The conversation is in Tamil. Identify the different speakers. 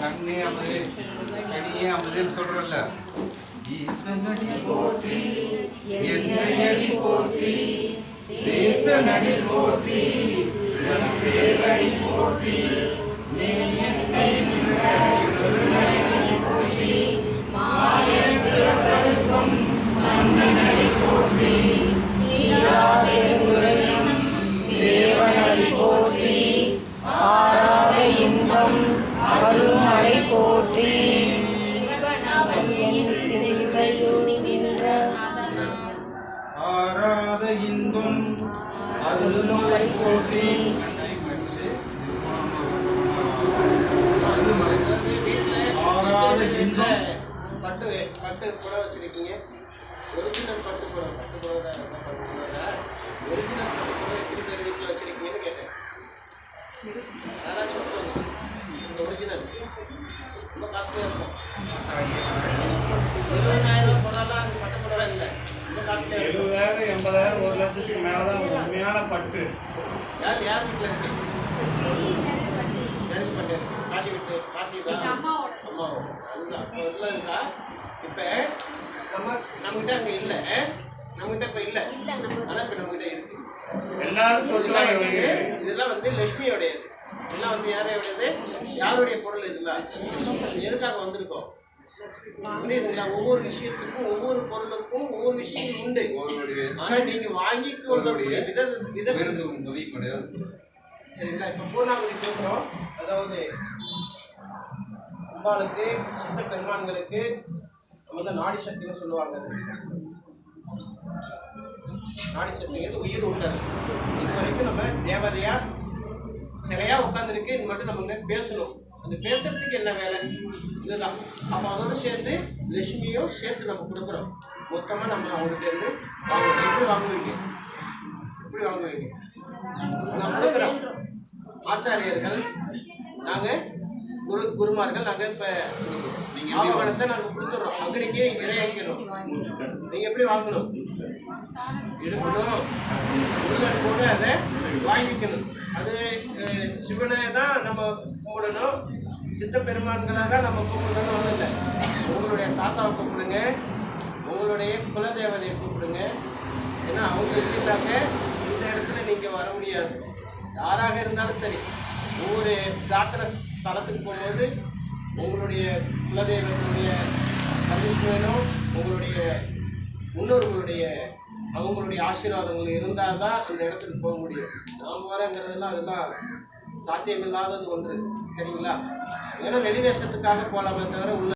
Speaker 1: கண்ணே அமுதே கனியே அமுதேன்னு சொல்றல ஈசனடி போற்றி என்னையடி போற்றி தேசனடி போற்றி சேவடி போற்றி நீ என்னை
Speaker 2: இன்பம்
Speaker 3: பட்டு பட்டு புடவை வச்சிருக்கீங்க. ஒரிஜினல் பட்டு புடவை பட்டு புடவை தான் இருக்கும், பட்டு புடவை? ஒரிஜினல் பட்டு புடவை எத்தனை பேர் வீட்டில் வச்சிருக்கீங்கன்னு கேட்டேன். யாராச்சும் இந்த ஒரிஜினல் ரொம்ப காஸ்ட்லியாக இருக்கும். இருபதாயிரம் ரூபா புடவைலாம் அது பட்டு புடவை இல்லை. ரொம்ப காஸ்ட்லியாக
Speaker 4: எழுபதாயிரம் எண்பதாயிரம் ஒரு லட்சத்துக்கு மேலே தான் உண்மையான பட்டு.
Speaker 3: யார் யார் வீட்டில் இருக்கு? யாருக்கு பட்டு? பாட்டி வீட்டு பாட்டி தான் அம்மாவோட அதுதான் அப்போ இப்போ நம்ம நம்மகிட்ட அங்கே இல்லை நம்மகிட்ட இப்போ இல்லை ஆனால் இப்போ நம்மகிட்ட இருக்கு
Speaker 4: எல்லாரும்
Speaker 3: இதெல்லாம் வந்து லட்சுமியோடையது இதெல்லாம் வந்து யாரையோடது யாருடைய பொருள் இதெல்லாம் எதுக்காக வந்திருக்கோம்? புரியுதுங்களா ஒவ்வொரு விஷயத்துக்கும் ஒவ்வொரு பொருளுக்கும் ஒவ்வொரு விஷயங்கள் உண்டு நீங்கள் வாங்கி கொள்ளக்கூடிய வித வித
Speaker 1: விருந்து உதவி கிடையாது
Speaker 3: சரிங்களா இப்போ பூர்ணாவதி கேட்குறோம் அதாவது அம்பாளுக்கு சித்த பெருமான்களுக்கு நம்ம வந்து நாடி சக்தின்னு சொல்லுவாங்க. நாடி சக்திங்கிறது உயிர் உண்டல். இது வரைக்கும் நம்ம தேவதையா சிலையா உட்காந்துருக்கு இது மட்டும் நம்ம பேசணும். அந்த பேசுறதுக்கு என்ன வேலை? இதுதான். அப்போ அதோட சேர்த்து லட்சுமியும் சேர்த்து நம்ம கொடுக்குறோம். மொத்தமாக நம்ம அவங்ககிட்ட இருந்து வாங்குவோம். எப்படி வாங்குவீங்க? எப்படி வாங்குவீங்க? நான் கொடுக்குறோம். ஆச்சாரியர்கள் நாங்கள் குரு குருமார்கள் நாங்கள் இப்போ ஆவணத்தை நாங்கள் கொடுத்துட்றோம் அங்கடிக்கே இறையாக்கிறோம் நீங்கள் எப்படி வாங்கணும்? எடுக்கணும். உள்ள கூட அதை வாங்கிக்கணும். அது சிவனை தான் நம்ம கும்பிடணும் சித்த பெருமான்களாக தான் நம்ம கும்பிடணும். ஒன்றும் இல்லை. உங்களுடைய தாத்தாவை கூப்பிடுங்க உங்களுடைய குலதேவதையை கூப்பிடுங்க ஏன்னா அவங்க இருந்தாங்க இந்த இடத்துல நீங்கள் வர முடியாது. யாராக இருந்தாலும் சரி. ஒவ்வொரு பிரார்த்தனை ஸ்தலத்துக்கு போகும்போது உங்களுடைய குலதெய்வத்தினுடைய பர்மிஷன் உங்களுடைய முன்னோர்களுடைய அவங்களுடைய ஆசீர்வாதங்கள் இருந்தால் தான் அந்த இடத்துக்கு போக முடியும். நாம் வரங்கிறதெல்லாம் அதெல்லாம் சாத்தியமில்லாதது ஒன்று சரிங்களா? ஏன்னா வெளிவேஷத்துக்காக போகலாமே தவிர உள்ள